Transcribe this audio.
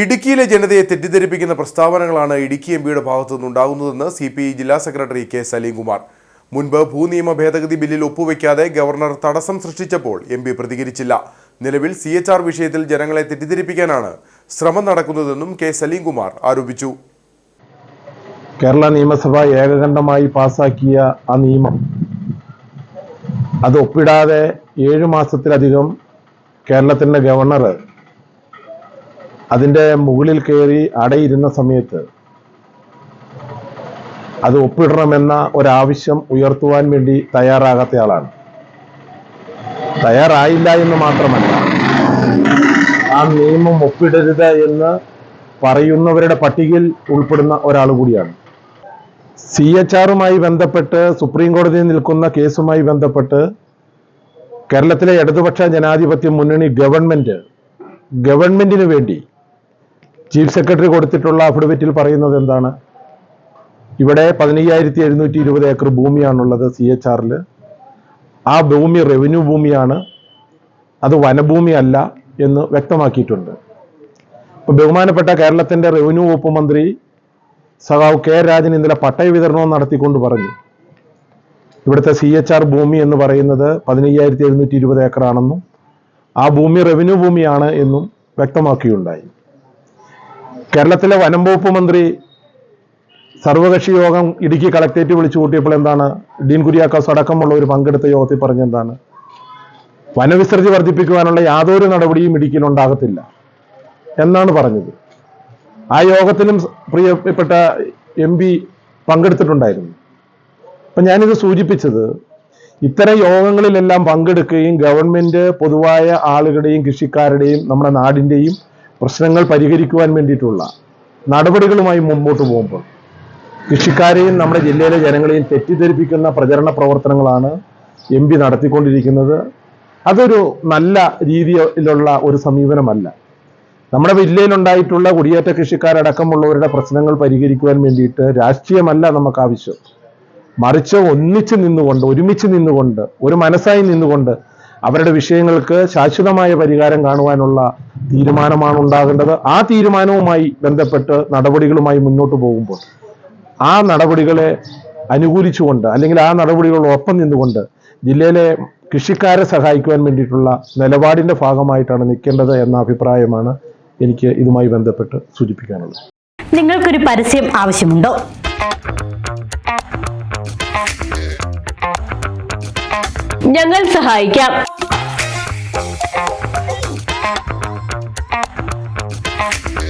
ഇടുക്കിയിലെ ജനതയെ തെറ്റിദ്ധരിപ്പിക്കുന്ന പ്രസ്താവനകളാണ് ഇടുക്കി എം പിയുടെ ഭാഗത്തു നിന്നുണ്ടാകുന്നതെന്ന് സി പി ഐ ജില്ലാ സെക്രട്ടറി കെ സലീംകുമാർ. മുൻപ് ഭൂനിയമ ഭേദഗതി ബില്ലിൽ ഒപ്പുവെക്കാതെ ഗവർണർ തടസ്സം സൃഷ്ടിച്ചപ്പോൾ എം പി പ്രതികരിച്ചില്ല. നിലവിൽ സി എച്ച് ആർ വിഷയത്തിൽ ജനങ്ങളെ തെറ്റിദ്ധരിപ്പിക്കാനാണ് ശ്രമം നടക്കുന്നതെന്നും കെ സലീംകുമാർ ആരോപിച്ചു. കേരള നിയമസഭ ഏകകണ്ഠമായി പാസാക്കിയ ആ നിയമം അത് ഒപ്പിടാതെ ഏഴു മാസത്തിലധികം കേരളത്തിന്റെ ഗവർണർ അതിന്റെ മുകളിൽ കയറി അടയിരുന്ന സമയത്ത് അത് ഒപ്പിടണമെന്ന ഒരാവശ്യം ഉയർത്തുവാൻ വേണ്ടി തയ്യാറാകാത്തയാളാണ് തയ്യാറായില്ല എന്ന് മാത്രമല്ല ആ നിയമം ഒപ്പിടരുത് എന്ന് പറയുന്നവരുടെ പട്ടികയിൽ ഉൾപ്പെടുന്ന ഒരാൾ കൂടിയാണ്. സി എച്ച് ആറുമായി ബന്ധപ്പെട്ട് സുപ്രീം കോടതിയിൽ നിൽക്കുന്ന കേസുമായി ബന്ധപ്പെട്ട് കേരളത്തിലെ ഇടതുപക്ഷ ജനാധിപത്യ മുന്നണി ഗവൺമെന്റ് ഗവൺമെന്റിന് വേണ്ടി ചീഫ് സെക്രട്ടറി കൊടുത്തിട്ടുള്ള അഫിഡവിറ്റിൽ പറയുന്നത് എന്താണ്? ഇവിടെ പതിനയ്യായിരത്തി എഴുന്നൂറ്റി ഇരുപത് ഏക്കർ ഭൂമിയാണുള്ളത് സി എച്ച് ആറിൽ ആ ഭൂമി റവന്യൂ ഭൂമിയാണ്. അത് വനഭൂമിയല്ല എന്ന് വ്യക്തമാക്കിയിട്ടുണ്ട്. ഇപ്പൊ ബഹുമാനപ്പെട്ട കേരളത്തിന്റെ റവന്യൂ വകുപ്പ് മന്ത്രി സഖാവ് കെ രാജൻ ഇന്നലെ പട്ടയ വിതരണവും നടത്തിക്കൊണ്ട് പറഞ്ഞു. ഇവിടുത്തെ സി എച്ച് ആർ ഭൂമി എന്ന് പറയുന്നത് പതിനയ്യായിരത്തി എഴുന്നൂറ്റി ഇരുപത് ഏക്കറാണെന്നും ആ ഭൂമി റവന്യൂ ഭൂമിയാണ് എന്നും വ്യക്തമാക്കിയുണ്ടായി. കേരളത്തിലെ വനം വകുപ്പ് മന്ത്രി സർവകക്ഷി യോഗം ഇടുക്കി കളക്ടറേറ്റ് വിളിച്ചു കൂട്ടിയപ്പോൾ എന്താണ്? ഡീൻ കുര്യാക്കോസ് അടക്കമുള്ളവർ പങ്കെടുത്ത യോഗത്തിൽ പറഞ്ഞെന്താണ് വനവിസർജി വർദ്ധിപ്പിക്കുവാനുള്ള യാതൊരു നടപടിയും ഇടുക്കിയിൽ ഉണ്ടാകത്തില്ല എന്നാണ് പറഞ്ഞത്. ആ യോഗത്തിലും പ്രിയപ്പെട്ട എം പി പങ്കെടുത്തിട്ടുണ്ടായിരുന്നു. അപ്പൊ ഞാനിത് സൂചിപ്പിച്ചത് ഇത്തരം യോഗങ്ങളിലെല്ലാം പങ്കെടുക്കുകയും ഗവൺമെന്റ് പൊതുവായ ആളുകളുടെയും കൃഷിക്കാരുടെയും നമ്മുടെ നാടിന്റെയും പ്രശ്നങ്ങൾ പരിഹരിക്കുവാൻ വേണ്ടിയിട്ടുള്ള നടപടികളുമായി മുമ്പോട്ട് പോകുമ്പോൾ കൃഷിക്കാരെയും നമ്മുടെ ജില്ലയിലെ ജനങ്ങളെയും തെറ്റിദ്ധരിപ്പിക്കുന്ന പ്രചരണ പ്രവർത്തനങ്ങളാണ് എം പി നടത്തിക്കൊണ്ടിരിക്കുന്നത്. അതൊരു നല്ല രീതിയിലുള്ള ഒരു സമീപനമല്ല. നമ്മുടെ ജില്ലയിലുണ്ടായിട്ടുള്ള കുടിയേറ്റ കൃഷിക്കാരടക്കമുള്ളവരുടെ പ്രശ്നങ്ങൾ പരിഹരിക്കുവാൻ വേണ്ടിയിട്ട് രാഷ്ട്രീയമല്ല നമുക്ക് ആവശ്യം മറിച്ച് ഒന്നിച്ച് നിന്നുകൊണ്ട് ഒരുമിച്ച് നിന്നുകൊണ്ട് ഒരു മനസ്സായി നിന്നുകൊണ്ട് അവരുടെ വിഷയങ്ങൾക്ക് ശാശ്വതമായ പരിഹാരം കാണുവാനുള്ള തീരുമാനമാണ് ഉണ്ടാകേണ്ടത് ആ തീരുമാനവുമായി ബന്ധപ്പെട്ട് നടപടികളുമായി മുന്നോട്ട് പോകുമ്പോൾ ആ നടപടികളെ അനുകൂലിച്ചുകൊണ്ട് അല്ലെങ്കിൽ ആ നടപടികളോടൊപ്പം നിന്നുകൊണ്ട് ജില്ലയിലെ കൃഷിക്കാരെ സഹായിക്കുവാൻ വേണ്ടിയിട്ടുള്ള നിലപാടിന്റെ ഭാഗമായിട്ടാണ് നിൽക്കേണ്ടത് എന്ന അഭിപ്രായമാണ് എനിക്ക് ഇതുമായി ബന്ധപ്പെട്ട് സൂചിപ്പിക്കാനുള്ളത്. നിങ്ങൾക്കൊരു പരസ്യം ആവശ്യമുണ്ടോ? ഞങ്ങൾ സഹായിക്കാം.